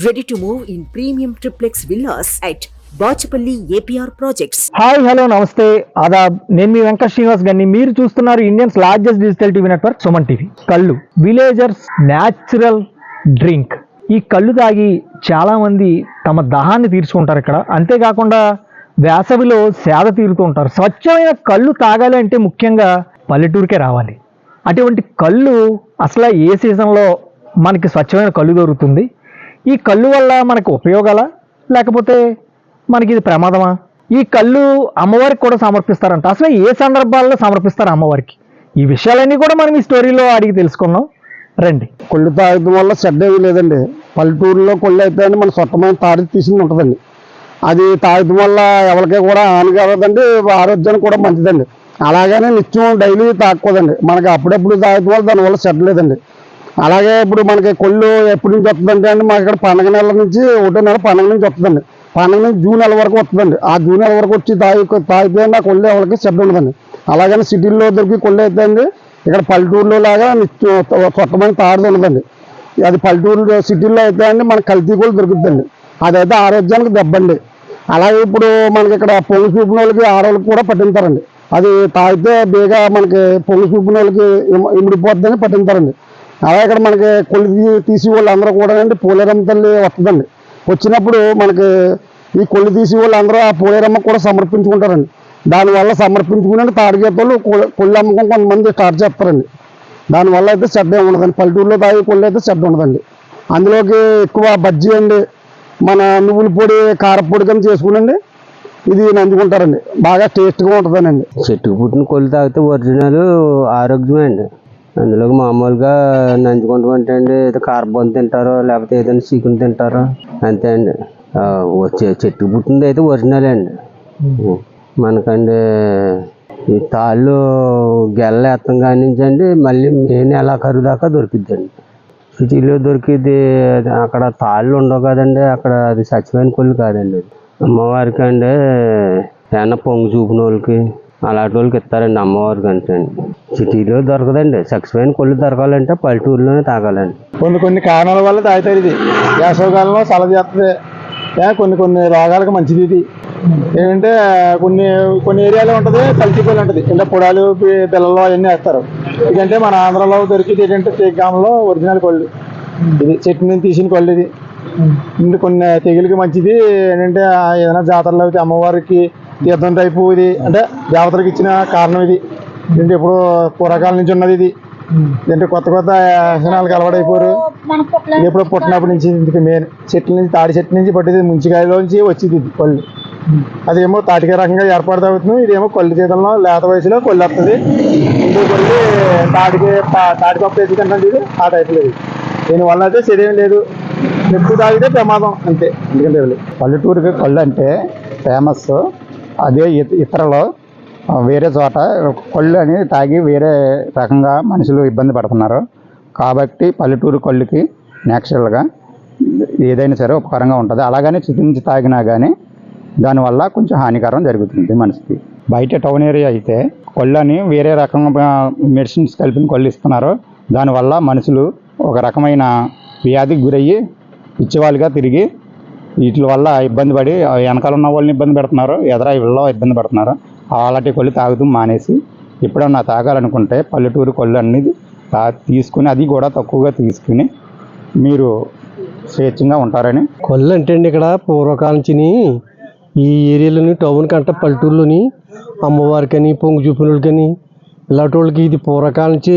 Ready to move in premium triplex villas at Bachupally APR projects hi hello namaste Aadab నేను మీ వెంకట శ్రీనివాస్ గారిని. మీరు చూస్తున్నారు Indians largest digital TV network Suman TV కళ్ళు. Villagers natural drink ఈ కళ్ళు తాగి చాలా మంది తమ దాహాన్ని తీర్చుకుంటారు ఇక్కడ. అంతేకాకుండా వేసవిలో సేద తీరుతూ ఉంటారు. స్వచ్ఛమైన కళ్ళు తాగాలి అంటే ముఖ్యంగా పల్లెటూరుకే రావాలి. అటువంటి కళ్ళు అసలు ఏ సీజన్లో మనకి స్వచ్ఛమైన కళ్ళు దొరుకుతుంది? ఈ కళ్ళు వల్ల మనకు ఉపయోగాలా? లేకపోతే మనకి ఇది ప్రమాదమా? ఈ కళ్ళు అమ్మవారికి కూడా సమర్పిస్తారంట. అసలు ఏ సందర్భాల్లో సమర్పిస్తారు అమ్మవారికి? ఈ విషయాలన్నీ కూడా మనం ఈ స్టోరీలో అడిగి తెలుసుకున్నాం రండి. కొళ్ళు తాగడం వల్ల చెడ్డ లేదండి. పల్లెటూరులో కొళ్ళు అయితే మన సొట్టమైన తాడి తీసింది ఉంటుందండి. అది తాగడం వల్ల ఎవరికీ కూడా హాని కలగదండి ఆరోగ్యానికి కూడా మంచిదండి. అలాగనే నిత్యం డైలీ తాగకూడదండి. మనకి అప్పుడప్పుడు తాగడం వల్ల దానివల్ల చెడ్డలేదండి అలాగే ఇప్పుడు మనకి కొళ్ళు ఎప్పటి నుంచి వస్తుందంటే అండి మాకు ఇక్కడ పండగ నెల నుంచి ఒకటో నెల పండగ నుంచి వస్తుందండి. పండగ నుంచి జూన్ నెల వరకు వస్తుందండి. ఆ జూన్ నెల వరకు వచ్చి తాగి తాగితే ఆ కొళ్ళు ఎవరికి చెడ్డ ఉండదండి. అలాగని సిటీల్లో దొరికి కొళ్ళు అయితే అండి ఇక్కడ పల్లెటూరులో లాగా నిత్యం స్వచ్ఛమైన తాడుది ఉండదండి. అది పల్లెటూరు సిటీల్లో అయితే అండి మనకి కల్తీ కూడా దొరుకుతుందండి. అదైతే ఆరోగ్యానికి దెబ్బండి. అలాగే ఇప్పుడు మనకి ఇక్కడ పొంగు చూపిన వాళ్ళకి ఆడవాళ్ళకి కూడా పట్టింటారండి అది తాగితే బేగా మనకి పొంగు చూపిన వాళ్ళకి ఇమ- ఇమిడిపోద్దని అలా అలాగే ఇక్కడ మనకి కొలిది తీసి వాళ్ళు అందరూ కూడా అండి పోలేరమ్మ తల్లి వస్తుందండి. వచ్చినప్పుడు మనకి ఈ కొళ్ళు తీసి వాళ్ళు అందరూ ఆ పోలేరమ్మ కూడా సమర్పించుకుంటారండి. దానివల్ల సమర్పించుకుని తాడిగేతలు కొల్లి అమ్మకం కొంతమంది స్టార్ట్ చేస్తారండి. దానివల్ల అయితే చెడ్డ ఉండదండి. పల్లెటూరులో తాగే కొల్లి అయితే చెడ్డ ఉండదండి. అందులోకి ఎక్కువ బజ్జీ అండి మన నువ్వుల పొడి కారపొడి కానీ చేసుకునండి ఇది నంచుకుంటారండి బాగా టేస్ట్గా ఉంటుందనండి. చెట్టుకు పుట్టిన కొళ్ళు తాగితే ఒరిజినల్ ఆరోగ్యమే అండి. అందులోకి మామూలుగా నంచుకుంటామంటే అండి ఏదో కార్బన్ తింటారో లేకపోతే ఏదైనా చికెన్ తింటారో అంతే అండి. వచ్చే చెట్టుకు పుట్టినది అయితే ఒరిజినల్ అండి. మనకండి ఈ తాళ్ళు గెల్ల ఎత్తం కాడి నుంచి అండి మళ్ళీ మే నెలాఖరు దాకా దొరికిద్దండి సిటీలో దొరికిద్ది అక్కడ తాళ్ళు ఉండవు కదండి అక్కడ అది చచ్చిపోయిన కొళ్ళు కాదండి అమ్మవారికి అండి ఏమన్నా పొంగు చూపిన వాళ్ళకి అలాంటి వాళ్ళకి ఇస్తారండి అమ్మవారికి అంటే అండి సిటీలో దొరకదండి. చచ్చిపోయిన కొళ్ళు దొరకాలంటే పల్లెటూరులోనే తాగాలండి. కొన్ని కొన్ని కారణాల వల్ల తాగుతారు ఇది. వేసవకాలంలో చల చేస్తుంది. కొన్ని కొన్ని రోగాలకు మంచిది ఇది. ఏంటంటే కొన్ని కొన్ని ఏరియాలో ఉంటుంది కల్తీపల్లి ఉంటుంది. అంటే పొడాలు పిల్లలు అవన్నీ వేస్తారు. ఇదంటే మన ఆంధ్రలో దొరికింది ఏంటంటే తేగ్గామలో ఒరిజినల్ కొళ్ళు. ఇది చెట్టు నుంచి తీసిన కొళ్ళు ఇది. కొన్ని తెగులకి మంచిది. ఏంటంటే ఏదైనా జాతరలో అయితే అమ్మవారికి తీర్థం టైపు ఇది. అంటే దేవతలకు ఇచ్చిన కారణం ఇది. ఏంటంటే ఇప్పుడు పూర్వకాలం నుంచి ఉన్నది ఇది. ఏంటంటే కొత్త కొత్త వ్యసనాలకు అలవాటైపోయారు ఇది ఎప్పుడో పుట్టినప్పటి నుంచి ఇందుకు మెయిన్. చెట్ల నుంచి తాడి చెట్టు నుంచి పట్టేది ముంచికాయలోంచి వచ్చింది ఇది పళ్ళు. అదేమో తాటికాయ రకంగా ఏర్పాటు అవుతుంది ఇదేమో కొల్లి చేతుల్లో లేత వయసులో కొల్లి వస్తుంది ఇంకో కొల్లి తాటికి తా- తాటి కప్పు వేసి తింటుంది ఇది. ఆ టైప్లో ఇది. దీనివల్ల అయితే శరీరం లేదు. ఎక్కువ తాగితే ప్రమాదం అంతే. ఎందుకంటే పల్లెటూరుకి కళ్ళు అంటే ఫేమస్ అదే ఇత- ఇతరలో వేరే చోట కళ్ళు అని తాగి వేరే రకంగా మనుషులు ఇబ్బంది పడుతున్నారు. కాబట్టి పల్లెటూరు కళ్ళుకి న్యాచురల్గా ఏదైనా సరే ఉపకారంగా ఉంటుంది. అలాగనే చికెన్ తాగినా కానీ దానివల్ల కొంచెం హానికరం జరుగుతుంది మనిషికి. బయట టౌన్ ఏరియా అయితే కొళ్ళని వేరే రకంగా మెడిసిన్స్ కలిపిన కొళ్ళు ఇస్తున్నారు. దానివల్ల మనుషులు ఒక రకమైన వ్యాధికి గురయ్యి పిచ్చివాళ్ళుగా తిరిగి వీటి వల్ల ఇబ్బంది పడి వెనకాల ఉన్న వాళ్ళని ఇబ్బంది పెడుతున్నారు ఎదర ఇళ్ళలో ఇబ్బంది పెడుతున్నారు. అలాంటి కొళ్ళు తాగుతూ మానేసి ఎప్పుడన్నా తాగాలనుకుంటే పల్లెటూరు కొళ్ళు అనేది తా తీసుకుని అది కూడా తక్కువగా తీసుకుని మీరు స్వేచ్ఛంగా ఉంటారని. కొల్లు అంటే అండి ఇక్కడ పూర్వకాలం నుంచి ఈ ఏరియాలోని టౌన్ కంటే పల్లెటూరులోని అమ్మవారికని పొంగు చూపినోళ్ళకని ఇలాంటి వాళ్ళకి ఇది పూర్వకాలం నుంచి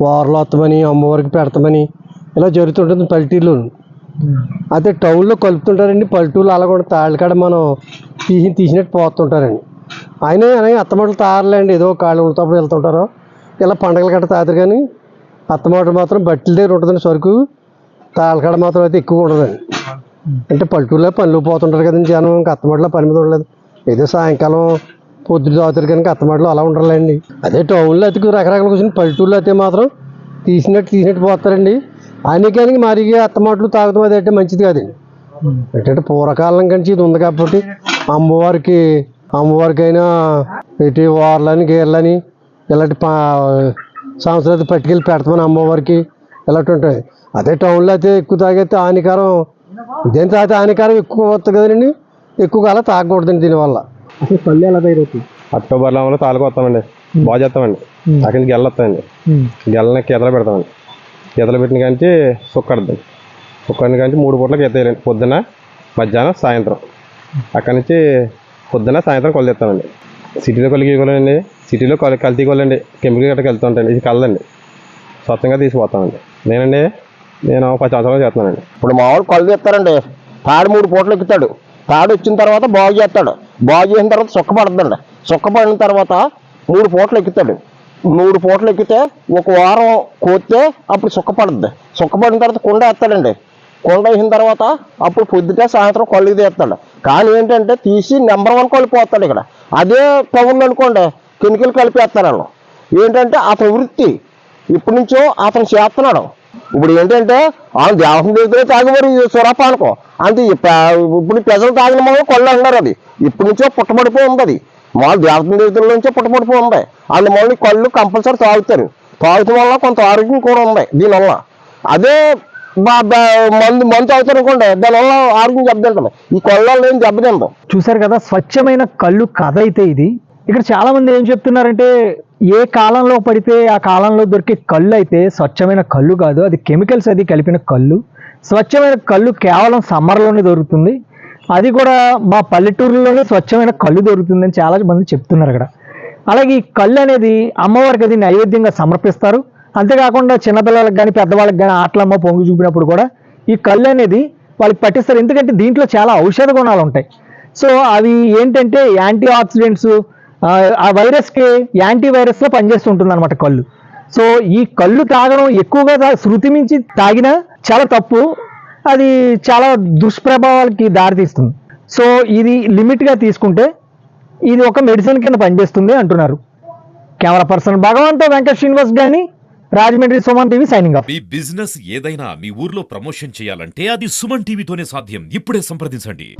వారలు వస్తామని అమ్మవారికి పెడతామని ఇలా జరుగుతుంటుంది పల్లెటూరులో అయితే టౌన్లో కలుపుతుంటారండి పల్లెటూరులో అలా కూడా తాళ్ళకాడ మనం తీసి తీసినట్టు పోతుంటారండి. ఆయన అలాగే అత్తమాటలు తారలేండి. ఏదో కాళ్ళు ఉన్నప్పుడు వెళ్తుంటారు. ఇలా పండగలు గట్ట తాగుతారు కానీ అత్తమాటలు మాత్రం బట్టల దగ్గర ఉంటుందండి సరుకు. తాళకాడ మాత్రం అయితే ఎక్కువ ఉండదండి. అంటే పల్లెటూరులో పనులు పోతుంటారు కదండి జనం. ఇంకా అత్తమాటలో పని మీద ఉండలేదు. ఏదో సాయంకాలం పొద్దున తాగుతారు కనుక అత్తమాటలో అలా ఉండరులేండి. అదే టౌన్లో అయితే రకరకాల కూర్చొని పల్లెటూరులో అయితే మాత్రం తీసినట్టు తీసినట్టు పోతారండి ఆయనకానికి మరి అత్తమాటలు తాగడం అది అంటే మంచిది కాదండి. ఏంటంటే పూర్వకాలం కంచి ఇది ఉంది కాబట్టి అమ్మవారికి అమ్మవారికైనా ఇటు వార్లని గేర్లని ఇలాంటి పా సంవత్సరాలు పట్టుకెళ్ళి పెడతామని అమ్మవారికి ఇలాంటి ఉంటాయి అదే టౌన్లో అయితే ఎక్కువ తాగైతే హానికరం ఇదేం తాగితే హానికారం ఎక్కువ వస్తుంది కదండి. ఎక్కువ కాలం తాగకూడదండి దీనివల్ల. అసలు కళ్ళు ఎలా తయారవుతాయి? అక్టోబర్లో ఏమో తాలూకు వస్తామండి బాగా చేస్తామండి. అక్కడి నుంచి గెల్ల వస్తామండి గెల్లని గీతలు పెడతామండి. గీతలు పెట్టిన కాంచి సుక్కడుద్దండి సుక్కడిన కాంచి మూడు పూట్లకి ఈత వేయాలండి. పొద్దున మధ్యాహ్నం సాయంత్రం. అక్కడి నుంచి పొద్దున సాయంత్రం కొలు సిటీలో కొలికి కొలండి సిటీలో కొలి కల్తీ కొలండి. కెమికల్ గట్రా వెళ్తూ ఉంటాయండి. ఇది కలదండి. స్వచ్ఛంగా తీసిపోతామండి నేనండి నేను పది సంవత్సరాలు చేస్తున్నానండి. ఇప్పుడు మామూలు కళ్ళు తీస్తారండి తాడు మూడు పూటలు ఎక్కుతాడు. తాడు వచ్చిన తర్వాత బాగు చేస్తాడు. బాగు చేసిన తర్వాత సుక్కపడుతుందండి సుక్కపడిన తర్వాత మూడు పూటలు ఎక్కుతాడు. మూడు పూటలు ఎక్కితే ఒక వారం కోతే అప్పుడు సుక్కపడుద్ది సుక్కపడిన తర్వాత కుండ వేస్తాడండి. కొండ అయిన తర్వాత అప్పుడు పొద్దుగా సాయంత్రం కళ్ళు తీస్తాడు. కానీ ఏంటంటే తీసి నెంబర్ వన్ కళ్ళు పోతాడు ఇక్కడ. అదే టౌన్ అనుకోండి కెమికల్ కలిపేస్తారు వాళ్ళు. ఏంటంటే అతని వృత్తి ఇప్పటి నుంచో అతను చేస్తున్నాడు. ఇప్పుడు ఏంటంటే ఆ దేహం దగ్గర తాగి మరి సురపానకం అంతే ఇప్పుడు ప్రజలు తాగిన మనం కొళ్ళు అన్నారు అది. ఇప్పటి నుంచో పుట్టబడిపోయి ఉంది అది మామూలు దేవతం దగ్గర నుంచో పుట్టబడిపో ఉంది అందువల్ల కళ్ళు కంపల్సరీ తాగుతారు. తాగుతాం వల్ల కొంత ఆరోగ్యం కూడా ఉంది దీనివల్ల. అదే మందు మందు అవుతారు అనుకోండి దానివల్ల ఆరోగ్యం దెబ్బతింటాం ఈ కొల్లాలు ఏం దెబ్బతింటాం చూశారు కదా స్వచ్ఛమైన కళ్ళు కథ అయితే ఇది. ఇక్కడ చాలా మంది ఏం చెప్తున్నారంటే ఏ కాలంలో పడితే ఆ కాలంలో దొరికే కళ్ళు అయితే స్వచ్ఛమైన కళ్ళు కాదు అది కెమికల్స్ అది కలిపిన కళ్ళు. స్వచ్ఛమైన కళ్ళు కేవలం సమ్మర్లోనే దొరుకుతుంది. అది కూడా మా పల్లెటూరులోనే స్వచ్ఛమైన కళ్ళు దొరుకుతుందని చాలా మంది చెప్తున్నారు అక్కడ. అలాగే ఈ కళ్ళు అనేది అమ్మవారికి అది నైవేద్యంగా సమర్పిస్తారు. అంతేకాకుండా చిన్నపిల్లలకు కానీ పెద్దవాళ్ళకి కానీ ఆటలమ్మ పొంగి చూపినప్పుడు కూడా ఈ కళ్ళు అనేది వాళ్ళకి పట్టిస్తారు. ఎందుకంటే దీంట్లో చాలా ఔషధ గుణాలు ఉంటాయి. సో అవి ఏంటంటే యాంటీ ఆక్సిడెంట్స్ ఆ వైరస్కి యాంటీ వైరస్లో పనిచేస్తుంటుంది అనమాట కళ్ళు. సో ఈ కళ్ళు తాగడం ఎక్కువగా శృతి మించి తాగినా చాలా తప్పు. అది చాలా దుష్ప్రభావాలకి దారితీస్తుంది. సో ఇది లిమిట్గా తీసుకుంటే ఇది ఒక మెడిసిన్ కింద పనిచేస్తుంది అంటున్నారు. కెమెరా పర్సన్ భగవంతో వెంకట శ్రీనివాస్ కానీ Rajahmundry Suman TV signing off. మీ బిజినెస్ ఏదైనా మీ ఊర్లో ప్రమోషన్ చేయాలంటే అది సుమన్ టీవీతోనే సాధ్యం. ఇప్పుడే సంప్రదించండి.